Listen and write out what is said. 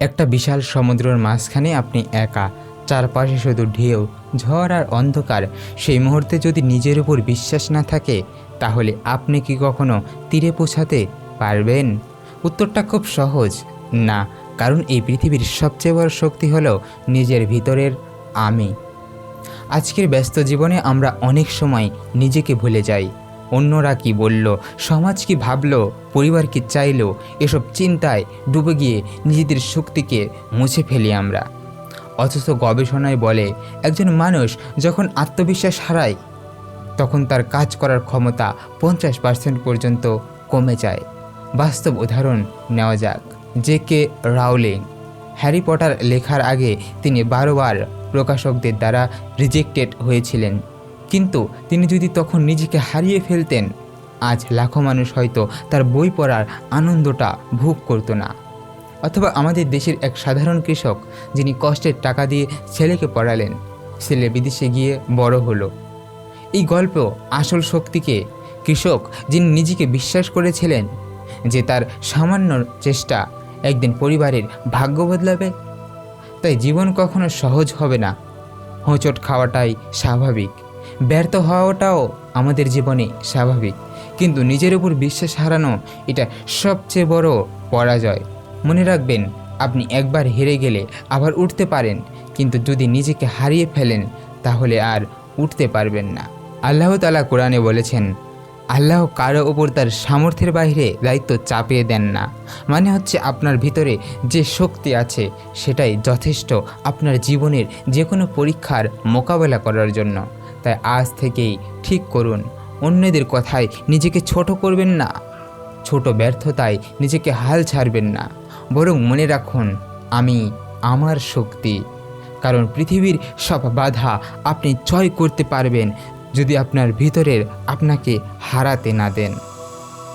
একটা বিশাল সমুদ্রের মাঝখানে আপনি একা, চারপাশে শুধু ঢেউ, ঝড় আর অন্ধকার। সেই মুহূর্তে যদি নিজের উপর বিশ্বাস না থাকে, তাহলে আপনি কি কখনো তীরে পৌঁছাতে পারবেন? উত্তরটা খুব সহজ। না, কারণ এই পৃথিবীর সবচেয়ে বড় শক্তি হলো নিজের ভিতরের আমি। আজকের ব্যস্ত জীবনে আমরা অনেক সময় নিজেকে ভুলে যাই। অন্যরা কি বলল? সমাজ কি ভাবল? পরিবার কি চাইলো? এসব চিন্তায় ডুবে গিয়ে নিজেদের শক্তিকে মুছে ফেলি আমরা। অথচ গবেষণায় বলে, একজন মানুষ যখন আত্মবিশ্বাস হারায়, তখন তার কাজ করার ক্ষমতা পঞ্চাশ পার্সেন্ট পর্যন্ত কমে যায়। বাস্তব উদাহরণ নেওয়া যাক। J K Rowling. Harry Potter লেখার আগে তিনি বারবার প্রকাশকদের দ্বারা রিজেক্টেড হয়েছিলেন। কিন্তু তিনি যদি তখন নিজেকে হারিয়ে ফেলতেন, আজ লাখো মানুষ হয়তো তার বই পড়ার আনন্দটা ভোগ করতো না। অথবা আমাদের দেশের এক সাধারণ কৃষক, যিনি কষ্টের টাকা দিয়ে ছেলেকে পড়ালেন, ছেলে বিদেশে গিয়ে বড় হলো। এই গল্প আসল শক্তিকে, কৃষক যিনি নিজেকে বিশ্বাস করেছিলেন, যে তার সামান্য চেষ্টা একদিন পরিবারের ভাগ্য বদলাবে। তাই জীবন কখনো সহজ হবে না। হোঁচট খাওয়াটাই স্বাভাবিক। ব্যর্থ হওয়াটাও আমাদের জীবনে স্বাভাবিক। কিন্তু নিজের উপর বিশ্বাস হারানো এটা সবচেয়ে বড় পরাজয়। মনে রাখবেন, আপনি একবার হেরে গেলে আবার উঠতে পারেন, কিন্তু যদি নিজেকে হারিয়ে ফেলেন, তাহলে আর উঠতে পারবেন না। আল্লাহ তালা কোরআনে বলেছেন, আল্লাহ কারও ওপর তার সামর্থ্যের বাইরে দায়িত্ব চাপিয়ে দেন না। মানে হচ্ছে আপনার ভিতরে যে শক্তি আছে, সেটাই যথেষ্ট আপনার জীবনের যে কোনো পরীক্ষার মোকাবেলা করার জন্য। তাই আজ থেকেই ঠিক করুন। অন্যদের কথায় নিজেকে ছোট করবেন না। ছোট ব্যর্থতায় নিজেকে হাল ছাড়বেন না। বরং মনে রাখুন, আমি আমার শক্তি। কারণ পৃথিবীর সব বাধা আপনি জয় করতে পারবেন যদি আপনার ভিতরের আপনাকে হারাতে না দেন।